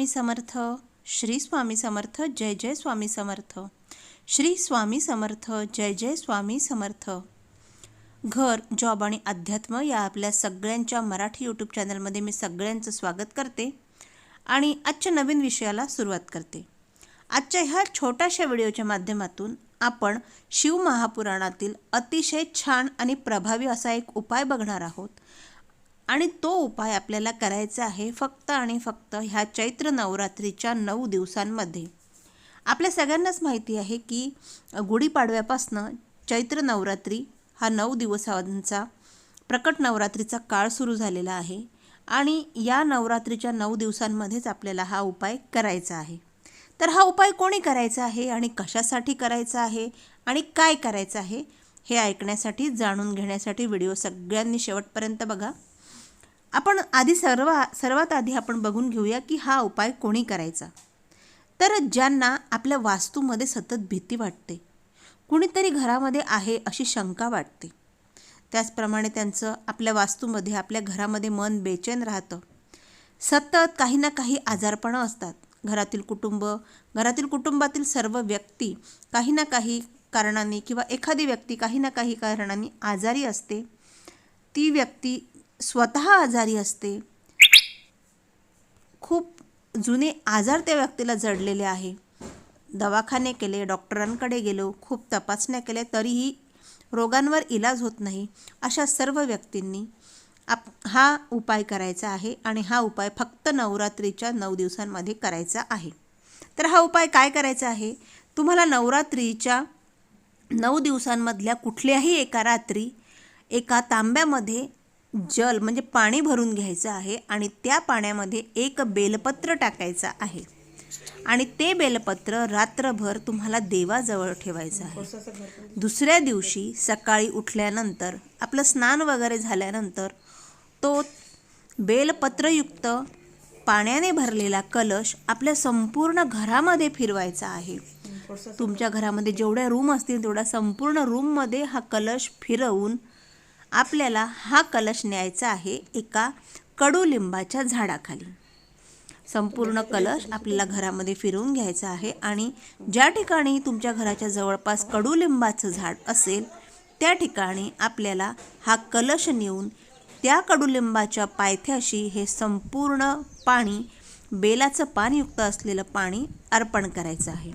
स्वामी समर्थ श्री स्वामी समर्थ जय जय स्वामी समर्थ. श्री स्वामी समर्थ जय जय स्वामी समर्थ. घर जॉब आणि अध्यात्म या आपल्या सगळ्यांच्या मराठी यूट्यूब चॅनलमध्ये मी सगळ्यांचं स्वागत करते आणि आजच्या नवीन विषयाला सुरुवात करते. आजच्या ह्या छोट्याशा व्हिडिओच्या माध्यमातून आपण शिव महापुराणातील अतिशय छान आणि प्रभावी असा एक उपाय बघणार आहोत. आणि तो उपाय आपल्याला करायचा आहे फक्त आणि फक्त ह्या चैत्र नवरात्रीच्या नऊ दिवसांमध्ये. आपल्या सगळ्यांनाच माहिती आहे की गुढीपाडव्यापासनं चैत्र नवरात्री हा नऊ दिवसांचा प्रकट नवरात्रीचा काळ सुरू झालेला आहे आणि या नवरात्रीच्या नऊ दिवसांमध्येच आपल्याला हा उपाय करायचा आहे. तर हा उपाय कोणी करायचा आहे आणि कशासाठी करायचा आहे आणि काय करायचं आहे हे ऐकण्यासाठी जाणून घेण्यासाठी व्हिडिओ सगळ्यांनी शेवटपर्यंत बघा. आपण आधी सर्व सर्वात आधी आपण बघून घेऊया की हा उपाय कोणी करायचा. तर ज्यांना आपल्या वास्तूमध्ये सतत भीती वाटते कुणीतरी घरामध्ये आहे अशी शंका वाटते. त्याचप्रमाणे त्यांचं आपल्या वास्तूमध्ये आपल्या घरामध्ये मन बेचैन राहतं. सतत काही ना काही आजारपणं असतात. घरातील कुटुंब घरातील कुटुंबातील सर्व व्यक्ती काही ना काही कारणाने किंवा एखादी व्यक्ती काही ना काही कारणाने आजारी असते. ती व्यक्ती स्वतः आजारी असते. खूप जुने आजार त्या व्यक्तीला जडलेले आहे. दवाखाने केले डॉक्टरांकडे गेलो खूप तपासण्या केल्या तरीही रोगांवर इलाज होत नाही अशा सर्व व्यक्तींनी आप हा उपाय करायचा आहे आणि हा उपाय फक्त नवरात्रीच्या नऊ दिवसांमध्ये करायचा आहे. तर हा उपाय काय करायचा आहे? तुम्हाला नवरात्रीच्या नऊ दिवसांमधल्या कुठल्याही एका रात्री एका तांब्यामध्ये जल म्हणजे पाणी भरून घ्यायचं आहे आणि त्या पाण्यामध्ये एक बेलपत्र टाकायचं आहे. आणि ते बेलपत्र रात्रभर तुम्हाला देवाजवळ ठेवायचं आहे. दुसऱ्या दिवशी सकाळी उठल्यानंतर आपलं स्नान वगैरे झाल्यानंतर तो बेलपत्रयुक्त पाण्याने भरलेला कलश आपल्या संपूर्ण घरामध्ये फिरवायचा आहे. तुमच्या घरामध्ये जेवढ्या रूम असतील तेवढ्या संपूर्ण रूममध्ये हा कलश फिरवून आपल्याला हा कलश न्यायचा आहे एका कडुलिंबाच्या झाडाखाली. संपूर्ण कलश आपल्याला घरामध्ये फिरवून घ्यायचा आहे आणि ज्या ठिकाणी तुमच्या घराच्या जवळपास कडुलिंबाचं झाड असेल त्या ठिकाणी आपल्याला हा कलश नेऊन त्या कडुलिंबाच्या पायथ्याशी हे संपूर्ण पाणी बेलाचं पानयुक्त असलेलं पाणी अर्पण करायचं आहे.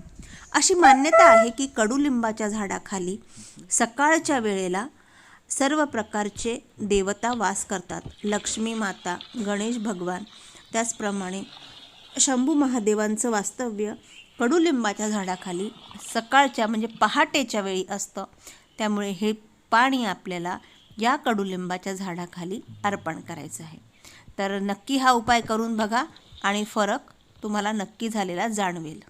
अशी मान्यता आहे की कडुलिंबाच्या झाडाखाली सकाळच्या वेळेला सर्व प्रकारचे देवता वास करतात. लक्ष्मी माता गणेश भगवान. त्याचप्रमाणे शंभू महादेवांचं वास्तव्य कडुलिंबाच्या झाडाखाली सकाळच्या म्हणजे पहाटेच्या वेळी असतं. त्यामुळे हे पाणी आपल्याला या कडुलिंबाच्या झाडाखाली अर्पण करायचं आहे. तर नक्की हा उपाय करून बघा आणि फरक तुम्हाला नक्की झालेला जाणवेल.